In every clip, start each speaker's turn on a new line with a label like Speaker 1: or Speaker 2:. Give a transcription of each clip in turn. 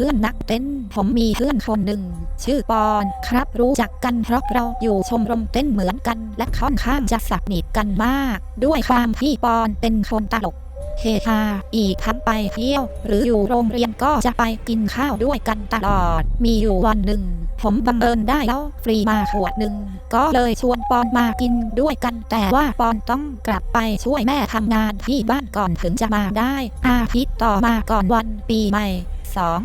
Speaker 1: เพื่อนนักเต้น ผมมีเพื่อนคนหนึ่ง ชื่อปอนครับรู้จักกันเพราะเราอยู่ชมรมเต้นเหมือนกัน และค่อนข้างจะสนิทกันมาก ด้วยความที่ปอนเป็นคนตลกเฮฮาอีกทั้งไปเที่ยว หรืออยู่โรงเรียนก็จะไปกินข้าวด้วยกันตลอด มีอยู่วันหนึ่ง ผมบังเอิญได้เล้าฟรีมาขวดหนึ่ง ก็เลยชวนปอนมากินด้วยกัน แต่ว่าปอนต้องกลับไปช่วยแม่ทำงานที่บ้านก่อนถึงจะมาได้ อาทิตย์ต่อมาก่อนวันปีใหม่สอง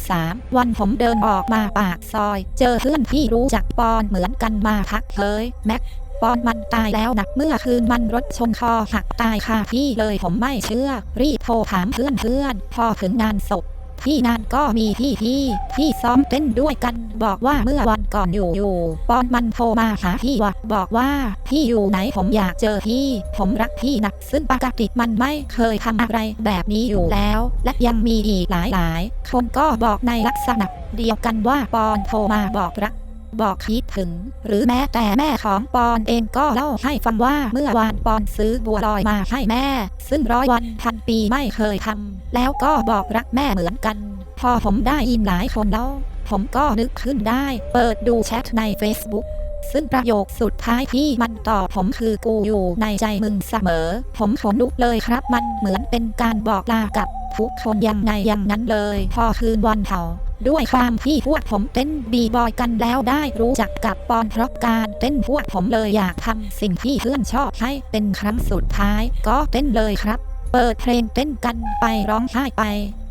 Speaker 1: 13 วันผมเดินออกมาปากซอย เจอเพื่อนที่รู้จักปอนเหมือนกันมาพักเฮ้ยแม็กปอนมันตายแล้วนะเมื่อคืนมันรถชนคอหักตายคาที่เลยผมไม่เชื่อ รีบโทรถามเพื่อนเพื่อนพอถึงงานศพ ที่นั่นก็มีพี่ที่ที่ซ้อมเต้นด้วยกัน บอกว่าเมื่อวันก่อนอยู่อยู่ปอนมันโทรมาหาพี่ว่าบอกว่าพี่อยู่ไหนผมอยากเจอพี่ ผมรักพี่นะซึ่งปกติมันไม่เคยทำอะไรแบบนี้อยู่แล้ว และยังมีอีกหลายหลายๆคนก็บอกในลักษณะเดียวกันว่าปอนโทรมาบอกรัก บอกคิดถึง หรือแม้แต่แม่ของปอนเองก็เล่าให้ฟังว่าเมื่อวานปอนซื้อบัวลอยมาให้แม่ ซึ่งร้อยวันพันปีไม่เคยทำแล้วก็บอกรักแม่เหมือนกัน พอผมได้ยินหลายคนเล่าผมก็นึกขึ้นได้ เปิดดูแชทใน Facebook ซึ่งประโยคสุดท้ายที่มันตอบผมคือกูอยู่ในใจมึงเสมอ ผมขนลุกเลยครับมันเหมือนเป็นการบอกลากับทุกคนยังไงอย่างนั้นเลย พอคืนวันเผา ด้วยความที่พวกผมเต้นบีบอยกันแล้วได้รู้จักกับปอนเพราะการเต้นพวกผมเลยอยากทำสิ่งที่เพื่อนชอบให้เป็นครั้งสุดท้ายก็เต้นเลยครับ เปิดเพลงเต้นกันไปร้องไห้ไป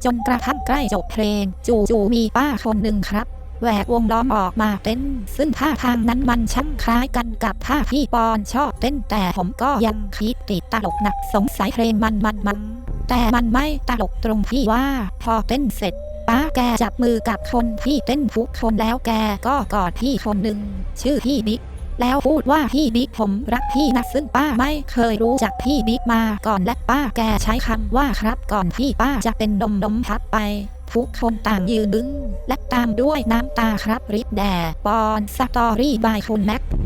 Speaker 1: จนกระทั่งใกล้จบเพลง จู่ๆมีป้าคนหนึ่งครับแหวกวงล้อมออกมาเต้น ซึ่งท่าทางนั้นมันช่างคล้ายกันกับท่าที่ปอนชอบเต้นแต่ผมก็ยังคิดติดตลกหนักสงสัยเพลงมันมันมันแต่มันไม่ตลกตรงที่ว่า พอเต้นเสร็จ ป้าแกจับมือกับคนที่เต้นทุกคนแล้วแกก็กอดพี่คนหนึ่งชื่อพี่บิ๊กแล้วพูดว่าพี่บิ๊กผมรักพี่นะซึ่งป้าไม่เคยรู้จักพี่บิ๊กมาก่อนและป้าแกใช้คำว่าครับก่อนที่ป้าจะเป็นดมดมพับไปทุกคนต่างยืนบึ้งและตามด้วยน้ำตาครับริบแด่ปอนสตอรี่บายคุณแม็ก